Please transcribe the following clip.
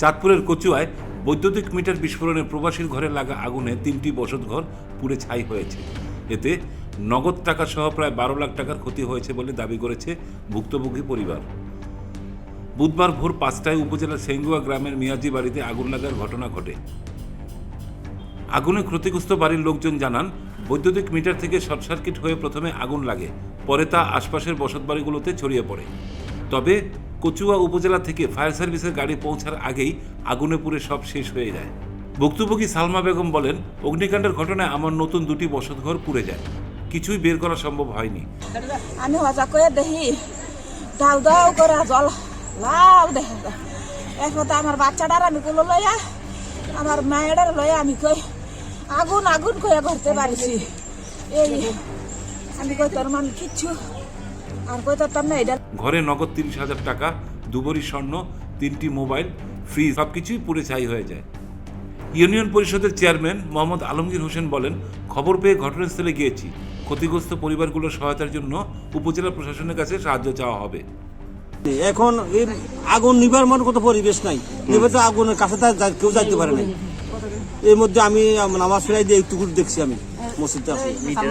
চাঁদপুরের কচুয়ায় বৈদ্যুতিক মিটার বিস্ফোরণে প্রবাসীর ঘরে লাগা আগুনে তিনটি বসতঘর পুড়ে ছাই হয়েছে। এতে নগদ টাকা সহ প্রায় বারো লাখ টাকার ক্ষতি হয়েছে বলে দাবি করেছে ভুক্তভোগী পরিবার। বুধবার ভোর পাঁচটায় উপজেলার সেঙ্গুয়া গ্রামের মিয়াজি বাড়িতে আগুন লাগার ঘটনা ঘটে। আগুনে ক্ষতিগ্রস্ত বাড়ির লোকজন জানান, বৈদ্যুতিক মিটার থেকে শর্ট সার্কিট হয়ে প্রথমে আগুন লাগে, পরে তা আশপাশের বসতবাড়িগুলোতে ছড়িয়ে পড়ে। তবে কচুয়া উপজেলা থেকে ফায়ার সার্ভিসের গাড়ি পৌঁছার আগেই আগুনে পুড়ে সব শেষ হয়ে যায়। ভুক্তভোগী সালমা বেগম বলেন, অগ্নিকাণ্ডের ঘটনায় আমার নতুন দুটি বসতঘর পুড়ে যায়। কিছুই বের করা সম্ভব হয়নি। আমি হজা করে দেখি দাউ দাউ করে জল লাল দেখা। এরপর আমার বাচ্চাটার আমি কুলো লইয়া, আমার মায়ের লইয়া আমি কই আগুন আগুন কইয়া করতে পারিছি। এই, আমি কই তোর মান কিচ্ছু আর কই তোর না এটা ঘরে নগদ তিরিশ হাজার টাকা দুবরি স্বর্ণ তিনটি মোবাইল ফ্রিজ সব কিছুই পুড়ে ছাই হয়ে যায়। ইউনিয়ন পরিষদের চেয়ারম্যান মোহাম্মদ আলমগীর হোসেন বলেন খবর পেয়ে ঘটনাস্থলে গিয়েছি। ক্ষতিগ্রস্ত পরিবারগুলোর সহায়তার জন্য উপজেলা প্রশাসনের কাছে সাহায্য চাওয়া হবে। এখন এই আগুন নিবার মতো কোনো পরিবেশ নাই। নিবে তো আগুনের কাছে কেউ যাইতে পারে না এর মধ্যে আমি নামাজ ফেরাই দিয়ে একটু দেখছি আমি। মসজিদে আসি মিটার